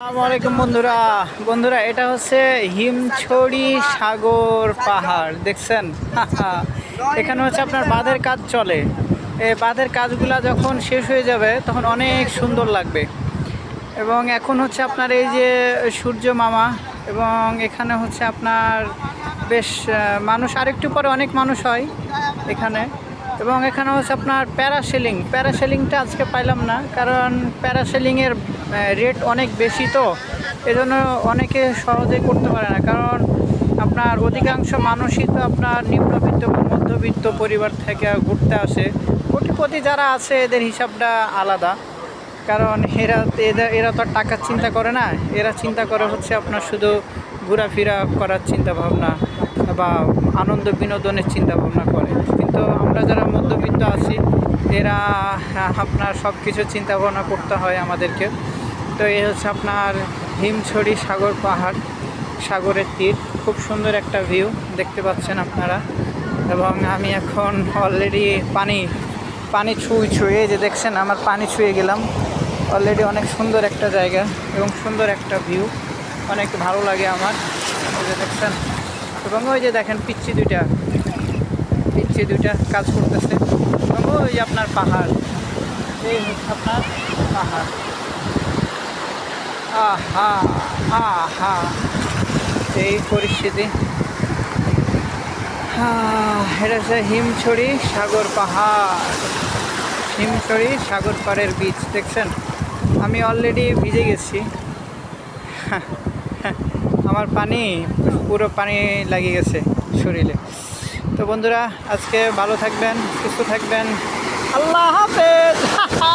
আলাইকুম বন্ধুরা। বন্ধুরা, এটা হচ্ছে হিমছড়ি সাগর পাহাড়, দেখছেন? এখানে হচ্ছে আপনার বাঁধের কাজ চলে। এই বাঁধের কাজগুলা যখন শেষ হয়ে যাবে, তখন অনেক সুন্দর লাগবে। এবং এখন হচ্ছে আপনার এই যে সূর্য মামা, এবং এখানে হচ্ছে আপনার বেশ মানুষ, আরেকটু পরে অনেক মানুষ হয় এখানে। এবং এখানে হচ্ছে আপনার প্যারাসেলিং প্যারাসেলিংটা আজকে পাইলাম না, কারণ প্যারাসেলিংয়ের রেট অনেক বেশি তো, এজন্য অনেকে সহজে করতে পারে না। কারণ আপনার অধিকাংশ মানুষই তো আপনার নিম্নবিত্ত মধ্যবিত্ত পরিবার থেকে ঘুরতে আসে। কোটিপতি যারা আছে, এদের হিসাবটা আলাদা। কারণ এরা এরা এরা তো টাকার চিন্তা করে না, এরা চিন্তা করে হচ্ছে আপনার শুধু ঘোরাফেরা করার চিন্তা ভাবনা বা আনন্দ বিনোদনের চিন্তা ভাবনা করে কিন্তু আমরা যারা মধ্যবিত্ত আছি এরা আপনার সব কিছু চিন্তা ভাবনা করতে হয় আমাদেরকে। তো এই হচ্ছে আপনার হিমছড়ি সাগর পাহাড়, সাগরের তীর। খুব সুন্দর একটা ভিউ দেখতে পাচ্ছেন আপনারা। এবং আমি এখন অলরেডি পানি পানি ছুঁই ছুঁয়ে যে দেখছেন, আমার পানি ছুঁয়ে গেলাম। অলরেডি অনেক সুন্দর একটা জায়গা এবং সুন্দর একটা ভিউ অনেক ভালো লাগে আমার। যে দেখছেন, এবং ওই যে দেখেন পিচ্ছি দুইটা। পিচ্ছি দুইটা কাজ করতেছে। ওই আপনার পাহাড়। এই আপনার পাহাড়। আহা আহা। এই পরিস্থিতি। এটা হচ্ছে হিমছড়ি সাগর পাহাড়। হিমছড়ি সাগর পাড়ের বীচ দেখছেন? আমি অলরেডি ভিজে গেছি। আমার পানি, পুরো পানি লাগিয়ে গেছে শরীরে। তো বন্ধুরা আজকে ভালো থাকবেন সুস্থ থাকবেন। আল্লাহ হাফেজ।